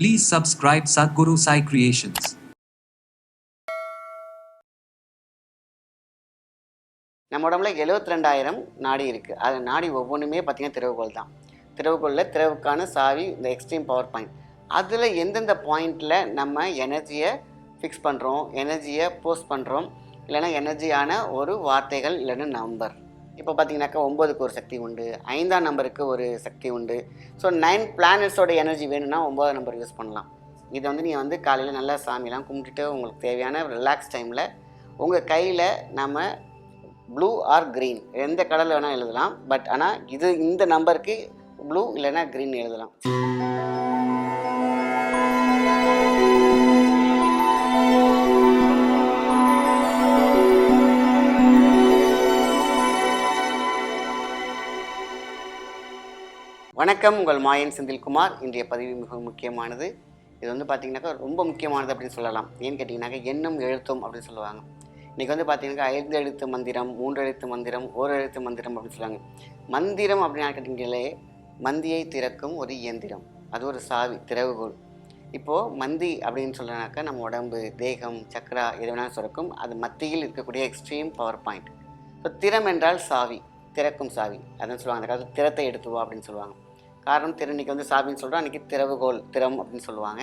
Please subscribe Sadhguru Sai Creations. நம்ம உடம்புல எழுபத்தி ரெண்டாயிரம் நாடி இருக்குது அது நாடி ஒவ்வொன்றுமே பார்த்திங்கன்னா திறவுகோல் தான். திறவுகோலில் திறவுக்கான சாவி இந்த எக்ஸ்ட்ரீம் பவர் பாயிண்ட் அதில் எந்தெந்த பாயிண்டில் நம்ம எனர்ஜியை ஃபிக்ஸ் பண்ணுறோம் எனர்ஜியை போஸ்ட் பண்ணுறோம் இல்லைன்னா எனர்ஜியான ஒரு வார்த்தைகள் இல்லைன்னா நம்பர் இப்போ பார்த்தீங்கன்னாக்கா ஒம்போதுக்கு ஒரு சக்தி உண்டு ஐந்தாம் நம்பருக்கு ஒரு சக்தி உண்டு. ஸோ நைன் பிளானட்ஸோட எனர்ஜி வேணும்னா ஒம்போதாம் நம்பர் யூஸ் பண்ணலாம். இதை வந்து நீங்கள் வந்து காலையில் நல்லா சாமிலாம் கும்பிட்டுட்டு உங்களுக்கு தேவையான ரிலாக்ஸ் டைமில் உங்கள் கையில் நம்ம ப்ளூ ஆர் க்ரீன் எந்த கலரில் வேணால் எழுதலாம். பட் ஆனால் இது இந்த நம்பருக்கு ப்ளூ இல்லைன்னா க்ரீன் எழுதலாம். வணக்கம் உங்கள் மாயன் செந்தில்குமார். இன்றைய பதிவு மிக முக்கியமானது. இது வந்து பார்த்தீங்கன்னாக்கா ரொம்ப முக்கியமானது அப்படின்னு சொல்லலாம். ஏன்னு கேட்டிங்கனாக்கா எண்ணம் எழுத்தும் அப்படின்னு சொல்லுவாங்க. இன்றைக்கி வந்து பார்த்திங்கனாக்கா ஐந்து எழுத்து மந்திரம் மூன்று எழுத்து மந்திரம் ஓர் எழுத்து மந்திரம் அப்படின்னு சொல்லுவாங்க. மந்திரம் அப்படின்னு கேட்டிங்களே மந்தியை திறக்கும் ஒரு இயந்திரம். அது ஒரு சாவி திறவுகோல் இப்போது மந்தி அப்படின்னு சொல்லனாக்கா நம்ம உடம்பு தேகம் சக்கரா எது வேணாலும் சுரக்கும். அது மத்தியில் இருக்கக்கூடிய எக்ஸ்ட்ரீம் பவர் பாயிண்ட் ஸோ திறம் என்றால் சாவி திறக்கும் சாவி. அதான் சொல்லுவாங்க. அந்த காலத்தில் திறத்தை எடுத்து வா அப்படின்னு சொல்லுவாங்க. காரணம் திரு இன்னைக்கு வந்து சாவின்னு சொல்கிறோம் அன்றைக்கி திறவுகோல் திறம் அப்படின்னு சொல்லுவாங்க.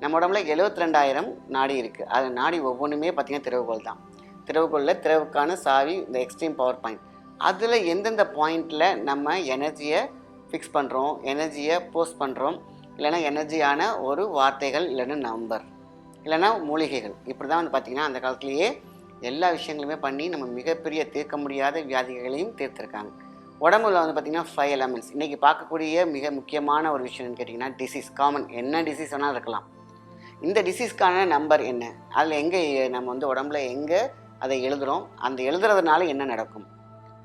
நம்ம உடம்புல எழுபத்தி ரெண்டாயிரம் நாடி இருக்குது அது நாடி ஒவ்வொன்றுமே பார்த்திங்கன்னா திறவுகோல் தான். திறவுகோலில் திறவுக்கான சாவி இந்த எக்ஸ்ட்ரீம் பவர் பாயிண்ட் அதில் எந்தெந்த பாயிண்டில் நம்ம எனர்ஜியை ஃபிக்ஸ் பண்ணுறோம் எனர்ஜியை போஸ்ட் பண்ணுறோம் இல்லைன்னா எனர்ஜியான ஒரு வார்த்தைகள் இல்லைன்னா நம்பர் இல்லைன்னா மூலிகைகள். இப்படி தான் வந்து பார்த்திங்கன்னா அந்த காலத்துலேயே எல்லா விஷயங்களுமே பண்ணி நம்ம மிகப்பெரிய தீர்க்க முடியாத வியாதிகளையும் தீர்த்திருக்காங்க. உடம்புல வந்து பார்த்திங்கன்னா ஃபைவ் எலமெண்ட்ஸ் இன்றைக்கி பார்க்கக்கூடிய மிக முக்கியமான ஒரு விஷயம்னு கேட்டிங்கன்னா டிசீஸ் காமன் என்ன டிசீஸ் வேணால் இருக்கலாம். இந்த டிசீஸ்க்கான நம்பர் என்ன? அதில் எங்கே நம்ம வந்து உடம்புல எங்கே அதை எழுதுகிறோம் அந்த எழுதுறதுனால என்ன நடக்கும்?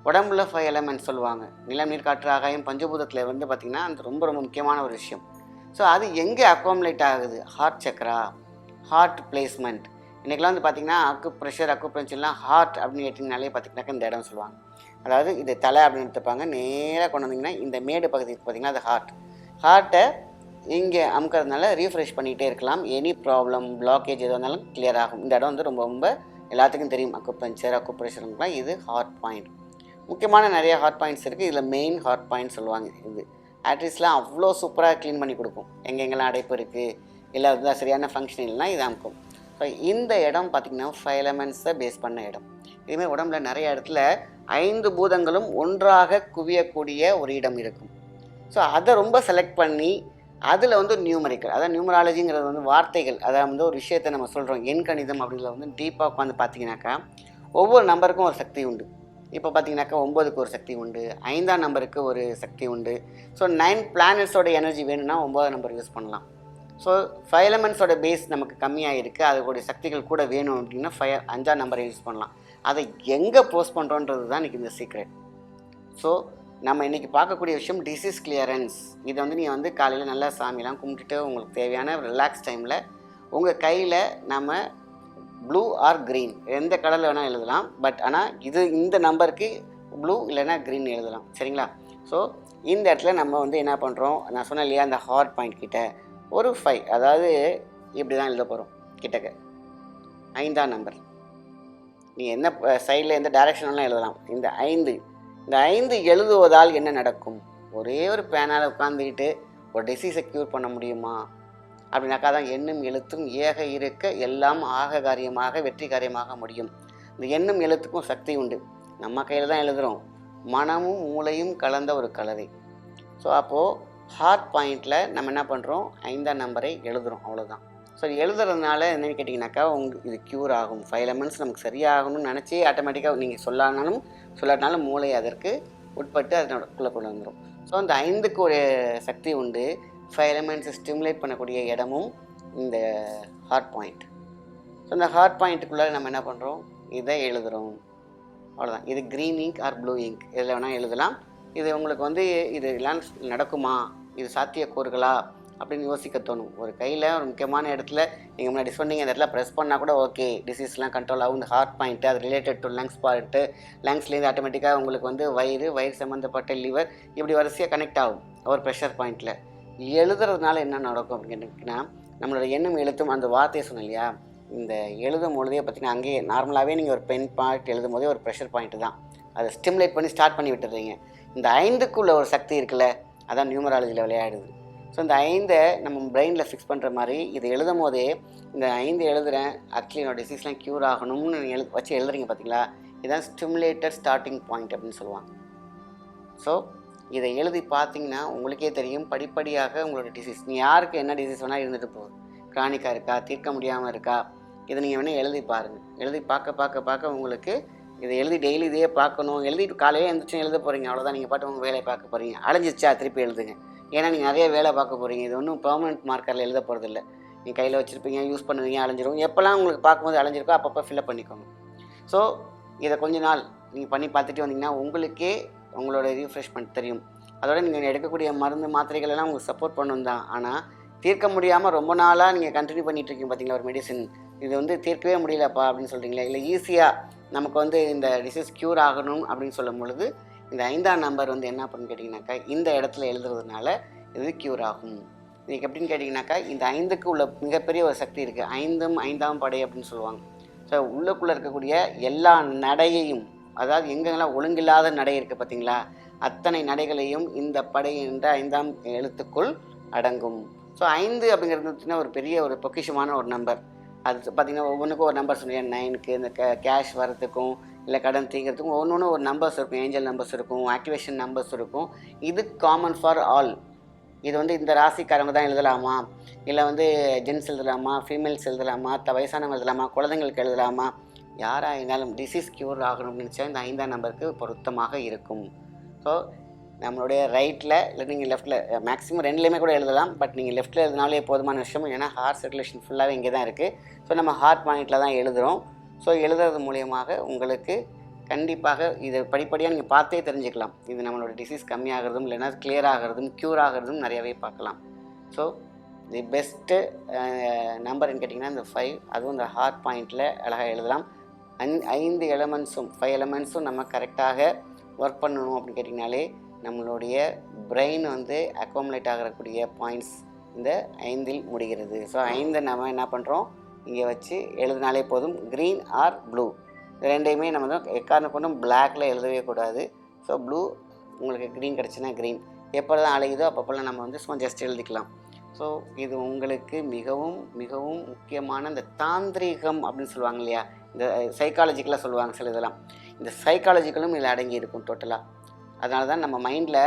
உடம்புல ஃபைவ் எலமெண்ட்ஸ் சொல்லுவாங்க. நிலம் நீர் காற்று ஆகாயம் பஞ்சபூதத்தில் வந்து பார்த்திங்கன்னா அது ரொம்ப ரொம்ப முக்கியமான ஒரு விஷயம். ஸோ அது எங்கே அக்காமுலேட் ஆகுது? ஹார்ட் சக்கரா ஹார்ட் பிளேஸ்மெண்ட் இன்றைக்கெலாம் வந்து பார்த்திங்கன்னா அக்கு ப்ரெஷர் அக்கு ப்ரெஷர்லாம் ஹார்ட் அப்படின்னு கேட்டிங்கனாலே பார்த்திங்கனாக்கா இந்த இடம் சொல்லுவாங்க. அதாவது இது தலை அப்படின்னு எடுத்துப்பாங்க. நேராக கொண்டு வந்தீங்கன்னா இந்த மேடு பகுதிக்கு பார்த்திங்கன்னா அது ஹார்ட் ஹார்ட்டை இங்கே அமுக்கிறதுனால ரீஃப்ரெஷ் பண்ணிகிட்டே இருக்கலாம். எனி ப்ராப்ளம் பிளாக்கேஜ் எது வந்தாலும் கிளியர் ஆகும். இந்த இடம் வந்து ரொம்ப ரொம்ப எல்லாத்துக்கும் தெரியும். அக்கு பஞ்சர் அக்கு ப்ரெஷருங்கலாம் இது ஹார்ட் பாயிண்ட் முக்கியமான நிறைய ஹார்ட் பாயிண்ட்ஸ் இருக்குது இதில் மெயின் ஹார்ட் பாயிண்ட் சொல்லுவாங்க இது. ஆட்ரிஸ்லாம் அவ்வளோ சூப்பராக க்ளீன் பண்ணி கொடுக்கும். எங்கெங்கெல்லாம் அடைப்பு இருக்குது இல்லை அதுதான் சரியான ஃபங்க்ஷன் இல்லைனா இது அமுக்கும். ஸோ இந்த இடம் பார்த்திங்கன்னா ஃபைவ் எலமெண்ட்ஸை பேஸ் பண்ண இடம். இதுமாதிரி உடம்புல நிறைய இடத்துல ஐந்து பூதங்களும் ஒன்றாக குவியக்கூடிய ஒரு இடம் இருக்கும். ஸோ அதை ரொம்ப செலக்ட் பண்ணி அதில் வந்து நியூமரிக்கல் அதாவது நியூமராலஜிங்கிறது வந்து வார்த்தைகள் அதாவது வந்து ஒரு விஷயத்தை நம்ம சொல்கிறோம் எண் கணிதம் அப்படிங்கிறத வந்து டீப்பாக உட்காந்து பார்த்தீங்கன்னாக்கா ஒவ்வொரு நம்பருக்கும் ஒரு சக்தி உண்டு. இப்போ பார்த்தீங்கன்னாக்கா ஒம்போதுக்கு ஒரு சக்தி உண்டு ஐந்தாம் நம்பருக்கு ஒரு சக்தி உண்டு. ஸோ நைன் பிளானட்ஸோட எனர்ஜி வேணும்னா ஒம்பதாம் நம்பர் யூஸ் பண்ணலாம். ஸோ ஃபைவ் எலமெண்ட்ஸோட பேஸ் நமக்கு கம்மியாக இருக்குது அதோடைய சக்திகள் கூட வேணும் அப்படின்னா ஃபைவ் அஞ்சாம் நம்பரை யூஸ் பண்ணலாம். அதை எங்கே போஸ்ட் பண்ணுறோன்றது தான் இன்றைக்கி இந்த சீக்ரெட் ஸோ நம்ம இன்றைக்கி பார்க்கக்கூடிய விஷயம் டிசீஸ் கிளியரன்ஸ் இதை வந்து நீங்கள் வந்து காலையில் நல்லா சாமிலாம் கும்பிட்டுட்டு உங்களுக்கு தேவையான ரிலாக்ஸ் டைமில் உங்கள் கையில் நம்ம ப்ளூ ஆர் க்ரீன் எந்த கடலில் வேணால் எழுதலாம். பட் ஆனால் இது இந்த நம்பருக்கு ப்ளூ இல்லைன்னா க்ரீன் எழுதலாம். சரிங்களா? ஸோ இந்த இடத்துல நம்ம வந்து என்ன பண்ணுறோம் நான் சொன்னேன் இல்லையா அந்த ஹார்ட் பாயிண்ட் கிட்ட. ஒரு ஃபைவ் அதாவது இப்படி தான் எழுத போகிறோம் கிட்டக்க. ஐந்தாம் நம்பர் நீ என்ன சைடில் எந்த டைரக்ஷன்லாம் எழுதலாம். இந்த ஐந்து இந்த ஐந்து எழுதுவதால் என்ன நடக்கும்? ஒரே ஒரு பேனால் உட்காந்துக்கிட்டு ஒரு டிசீஸை க்யூர் பண்ண முடியுமா? அப்படின்னாக்கா தான் எண்ணும் எழுத்தும் ஏக இருக்க எல்லாம் ஆக காரியமாக வெற்றி காரியமாக முடியும். இந்த எண்ணும் எழுத்துக்கும் சக்தி உண்டு. நம்ம கையில் தான் எழுதுகிறோம் மனமும் மூளையும் கலந்த ஒரு கலவை. ஸோ அப்போது ஹார்ட் பாயிண்டில் நம்ம என்ன பண்ணுறோம் ஐந்தாம் நம்பரை எழுதுகிறோம் அவ்வளோதான் ஸோ எழுதுறதுனால என்னென்னு கேட்டிங்கனாக்கா உங்களுக்கு இது க்யூர் ஆகும். ஃபைவ் லெமன்ஸ் நமக்கு சரியாகணும்னு நினச்சி ஆட்டோமேட்டிக்காக நீங்கள் சொல்லானாலும் சொல்லாட்டினாலும் மூளை அதற்கு உட்பட்டு அதனோடக்குள்ளே கொண்டு வந்துடும் ஸோ அந்த ஐந்துக்கு ஒரு சக்தி உண்டு. ஃபைவ் எலமெண்ட்ஸை ஸ்டிமுலேட் பண்ணக்கூடிய இடமும் இந்த ஹார்ட் பாயிண்ட் ஸோ இந்த ஹார்ட் பாயிண்ட்டுக்குள்ளே நம்ம என்ன பண்ணுறோம் இதை எழுதுகிறோம் அவ்வளோதான் இது green ink or blue ink இதில் வேணால் எழுதலாம். இது உங்களுக்கு வந்து இது எல்லாம் நடக்குமா? இது சாத்தியக்கூறுகளா அப்படின்னு யோசிக்க தோணும். ஒரு கையில் ஒரு முக்கியமான இடத்துல நீங்கள் முன்னாடி சொன்னீங்க இந்த இடத்துல ப்ரெஸ் பண்ணால் கூட ஓகே டிசீஸ்லாம் கண்ட்ரோல் ஆகும். இந்த ஹார்ட் பாயிண்ட்டு அது ரிலேட்டட் டு லங்ஸ் பாயிண்ட்டு லங்ஸ்லேருந்து ஆட்டோமேட்டிக்காக உங்களுக்கு வந்து வயிறு வயிறு சம்மந்தப்பட்ட லிவர் இப்படி வரிசையாக கனெக்ட் ஆகும். ஒரு ப்ரெஷர் பாயிண்ட்டில் எழுதுறதுனால என்ன நடக்கும் அப்படின்னு கேட்டிங்கன்னா நம்மளோட எண்ணம் எழுத்தும் அந்த வார்த்தையை சொன்னோம் இல்லையா? இந்த எழுதும் பொழுதே பார்த்தீங்கன்னா அங்கேயே நார்மலாகவே நீங்கள் ஒரு பென் பாயிண்ட் எழுதும் போதே ஒரு ப்ரெஷர் பாயிண்ட்டு தான். அதை ஸ்டிமுலேட் பண்ணி ஸ்டார்ட் பண்ணி விட்டுறீங்க. இந்த ஐந்துக்குள்ள ஒரு சக்தி இருக்குல்ல அதான் நியூமராலஜியில் விளையாடுது. ஸோ இந்த ஐந்தை நம்ம பிரெயினில் ஃபிக்ஸ் பண்ணுற மாதிரி இது எழுதும் போதே இந்த ஐந்து எழுதுகிறேன் ஆக்சுவலி என்னோட டிசீஸ்லாம் க்யூர் ஆகணும்னு நீங்கள் எழு வச்சு எழுதுறீங்க பார்த்தீங்களா இதுதான் ஸ்டிமுலேட்டட் ஸ்டார்டிங் பாயிண்ட் அப்படின்னு சொல்லுவாங்க. ஸோ இதை எழுதி பார்த்தீங்கன்னா உங்களுக்கே தெரியும் படிப்படியாக உங்களோட டிசீஸ் நீ யாருக்கு என்ன டிசீஸ் வேணால் இருந்துட்டு போகுது கிரானிக்காக இருக்கா தீர்க்க முடியாமல் இருக்கா? இதை நீங்கள் வேணால் எழுதி பாருங்கள் எழுதி பார்க்க பார்க்க பார்க்க உங்களுக்கு இதை எழுதி டெய்லி இதே பார்க்கணும். எழுதிட்டு காலையில் எழுந்திரிச்சு எழுத போகிறீங்க அவ்வளோதான் நீங்கள் பாட்டு உங்கள் வேலையை பார்க்க போகிறீங்க அலைஞ்சிச்சா திருப்பி எழுதுங்க. ஏன்னா நீங்கள் நிறைய வேலை பார்க்க போகிறீங்க இது ஒன்றும் பெர்மனெண்ட் மார்க்கரில் எழுத போகிறதில்ல நீங்கள் கையில் வச்சுருப்பீங்க யூஸ் பண்ணுவீங்க அலைஞ்சிரும். எப்போல்லாம் உங்களுக்கு பார்க்கும்போது அலைஞ்சிருக்கோ அப்பப்போ ஃபில்அப் பண்ணிக்கோங்க. ஸோ இதை கொஞ்ச நாள் நீங்கள் பண்ணி பார்த்துட்டு வந்தீங்கன்னா உங்களுக்கே உங்களோட ரீஃப்ரெஷ்மெண்ட் தெரியும். அதோட நீங்கள் எடுக்கக்கூடிய மருந்து மாத்திரைகள் எல்லாம் உங்களுக்கு சப்போர்ட் பண்ணணும் தான். ஆனால் தீர்க்க முடியாமல் ரொம்ப நாளாக நீங்கள் கண்டினியூ பண்ணிகிட்டு இருக்கீங்க. பார்த்தீங்களா ஒரு மெடிசன் இது வந்து தீர்க்கவே முடியலப்பா அப்படின்னு சொல்கிறீங்களா இல்லை ஈஸியாக நமக்கு வந்து இந்த டிசீஸ் க்யூர் ஆகணும் அப்படின்னு சொல்லும் பொழுது இந்த ஐந்தாம் நம்பர் வந்து என்ன அப்படின்னு கேட்டிங்கனாக்கா இந்த இடத்துல எழுதுறதுனால இது க்யூர் ஆகும். இன்றைக்கி எப்படின்னு கேட்டிங்கனாக்கா இந்த ஐந்துக்கு உள்ள மிகப்பெரிய ஒரு சக்தி இருக்குது ஐந்தும் ஐந்தாம் படை அப்படின்னு சொல்லுவாங்க. ஸோ உள்ளுக்குள்ளே இருக்கக்கூடிய எல்லா நடையையும் அதாவது எங்கெங்கெல்லாம் ஒழுங்கில்லாத நடை இருக்குது பார்த்தீங்களா அத்தனை நடைகளையும் இந்த படை என்ற ஐந்தாம் எழுத்துக்குள் அடங்கும். ஸோ ஐந்து அப்படிங்கிறது ஒரு பெரிய ஒரு பொக்கிஷமான ஒரு நம்பர் அது பார்த்தீங்கன்னா ஒவ்வொன்றுக்கும் ஒரு நம்பர் சொன்னீங்க நைனுக்கு இந்த க கேஷ் வரத்துக்கும் இல்லை கடன் தீங்கிறதுக்கும் ஒன்று ஒன்று ஒரு நம்பர்ஸ் இருக்கும். ஏஞ்சல் நம்பர்ஸ் இருக்கும் ஆக்டிவேஷன் நம்பர்ஸ் இருக்கும். இது காமன் ஃபார் ஆல் இது வந்து இந்த ராசிக்காரங்க தான் எழுதலாமா? இல்லை வந்து ஜென்ஸ் எழுதலாமா? ஃபீமேல்ஸ் எழுதலாமா? த வயசானவங்க எழுதலாமா? குழந்தைங்களுக்கு எழுதலாமா? யாராக இருந்தாலும் டிசீஸ் க்யூர் ஆகணும்னு நினச்சா இந்த ஐந்தாம் நம்பருக்கு பொருத்தமாக இருக்கும். ஸோ நம்மளுடைய ரைட்டில் இல்லை நீங்கள் லெஃப்ட்டில் மேக்ஸிமம் ரெண்டுலேயுமே கூட எழுதலாம். பட் நீங்கள் லெஃப்ட்டில் எழுதினாலே போதுமான விஷயம். ஏன்னா ஹார்ட் சர்க்குலேஷன் ஃபுல்லாகவே இங்கே தான் இருக்குது ஸோ நம்ம ஹார்ட் பாயிண்டில் தான் எழுதுகிறோம் ஸோ எழுதுறது மூலியமாக உங்களுக்கு கண்டிப்பாக இதை படிப்படியாக நீங்கள் பார்த்தே தெரிஞ்சுக்கலாம். இது நம்மளோட டிசீஸ் கம்மியாகிறதும் இல்லைன்னா கிளியர் ஆகிறதும் க்யூர் ஆகிறதும் நிறையவே பார்க்கலாம். ஸோ தி பெஸ்ட்டு நம்பர்னு கேட்டிங்கன்னா இந்த ஃபைவ் அதுவும் இந்த ஹார்ட் பாயிண்டில் அழகாக எழுதலாம். ஐந்து எலமெண்ட்ஸும் ஃபைவ் எலமெண்ட்ஸும் நம்ம கரெக்டாக ஒர்க் பண்ணணும் அப்படின்னு கேட்டிங்கனாலே நம்மளுடைய பிரெயின் வந்து அக்கோமலேட் ஆகக்கூடிய பாயிண்ட்ஸ் இந்த ஐந்தில் முடிகிறது. ஸோ ஐந்தை நம்ம என்ன பண்ணுறோம் இங்கே வச்சு எழுதினாலே போதும். க்ரீன் ஆர் ப்ளூ ரெண்டையுமே நம்ம தான் எக்காரணம் கொண்டும் பிளாக்ல எழுதவே கூடாது. ஸோ ப்ளூ உங்களுக்கு க்ரீன் கிடச்சுன்னா க்ரீன் எப்போல்லாம் அழகுதோ அப்பப்போல்லாம் நம்ம வந்து சும்மா ஜஸ்ட் எழுதிக்கலாம். ஸோ இது உங்களுக்கு மிகவும் மிகவும் முக்கியமான இந்த தாந்திரீகம் அப்படின்னு சொல்லுவாங்க இல்லையா? இந்த சைக்காலஜிக்கலாக சொல்லுவாங்க சில இதெல்லாம் இந்த சைக்காலஜிக்கலும் இதில் அடங்கி இருக்கும் டோட்டலாக அதனால தான் நம்ம மைண்டில்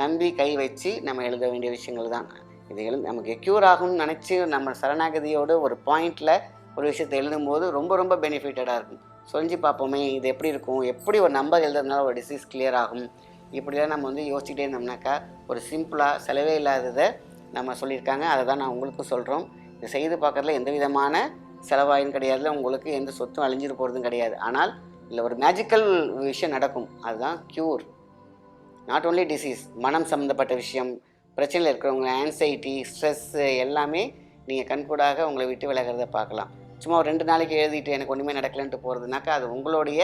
நம்பி கை வச்சு நம்ம எழுத வேண்டிய விஷயங்கள் தான். இது எழு நமக்கு க்யூர் ஆகும்னு நினச்சி நம்ம சரணாகதியோடு ஒரு பாயிண்டில் ஒரு விஷயத்தை எழுதும்போது ரொம்ப ரொம்ப பெனிஃபிட்டடாக இருக்கும். சொல்லி பார்ப்போமே இது எப்படி இருக்கும்? எப்படி ஒரு நம்பர் எழுதுறதுனால ஒரு டிசீஸ் கிளியர் ஆகும்? இப்படிலாம் நம்ம வந்து யோசிச்சுட்டே இருந்தோம்னாக்கா ஒரு சிம்பிளாக செலவே இல்லாததை நம்ம சொல்லியிருக்காங்க. அதை தான் நான் உங்களுக்கும் சொல்கிறோம் இது செய்து பார்க்கறதுல எந்த விதமான செலவாயும் கிடையாது உங்களுக்கு எந்த சொத்தும் அழிஞ்சிட்டு போகிறதும் கிடையாது. ஆனால் இல்லை ஒரு மேஜிக்கல் விஷயம் நடக்கும். அதுதான் க்யூர் நாட் ஓன்லி டிசீஸ் மனம் சம்மந்தப்பட்ட விஷயம் பிரச்சனையில் இருக்கிறவங்க ஆன்சைட்டி ஸ்ட்ரெஸ்ஸு எல்லாமே நீங்கள் கண்கூடாக உங்களை விட்டு விலகிறத பார்க்கலாம். சும்மா ஒரு ரெண்டு நாளைக்கு எழுதிட்டு எனக்கு ஒன்றுமே நடக்கலன்ட்டு போகிறதுனாக்கா அது உங்களுடைய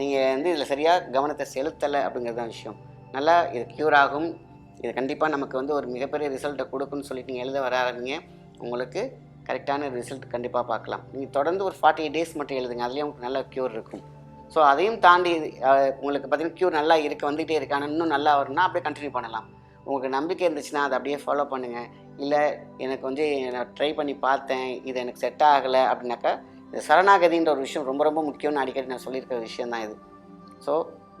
நீங்கள் வந்து இதில் சரியாக கவனத்தை செலுத்தலை அப்படிங்கிறது தான் விஷயம். நல்லா இது க்யூர் ஆகும். இது கண்டிப்பாக நமக்கு வந்து ஒரு மிகப்பெரிய ரிசல்ட்டை கொடுக்குன்னு சொல்லிட்டு நீங்கள் எழுத வராதிங்க. உங்களுக்கு கரெக்டான ரிசல்ட் கண்டிப்பாக பார்க்கலாம். நீங்கள் தொடர்ந்து ஒரு ஃபார்ட்டி டேஸ் மட்டும் எழுதுங்க. அதுலேயும் உங்களுக்கு நல்ல க்யூர் இருக்கும். ஸோ அதையும் தாண்டி உங்களுக்கு பார்த்தீங்கன்னா க்யூ நல்லா இருக்க வந்துகிட்டே இருக்கு. ஆனால் இன்னும் நல்லா வரும்னா அப்படியே கண்டினியூ பண்ணலாம். உங்களுக்கு நம்பிக்கை இருந்துச்சுன்னா அதை அப்படியே ஃபாலோ பண்ணுங்கள் இல்லை எனக்கு வந்து நான் ட்ரை பண்ணி பார்த்தேன் இது எனக்கு செட் ஆகலை அப்படின்னாக்கா இந்த சரணாகதின்ற ஒரு விஷயம் ரொம்ப ரொம்ப முக்கியம்னு அடிக்கடி நான் சொல்லியிருக்கிற விஷயம் தான் இது. ஸோ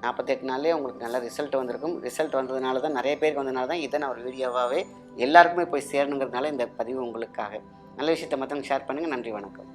நாற்பத்தெட்டு நாள்லேயே உங்களுக்கு நல்ல ரிசல்ட் வந்திருக்கும். ரிசல்ட் வந்ததுனால தான் நிறைய பேருக்கு வந்ததுனால தான் இதை நான் ஒரு வீடியோவாகவே எல்லாருக்குமே போய் சேரணுங்கிறதுனால இந்த பதிவு உங்களுக்காக. நல்ல விஷயத்தை மற்றவங்க ஷேர் பண்ணுங்கள் நன்றி வணக்கம்.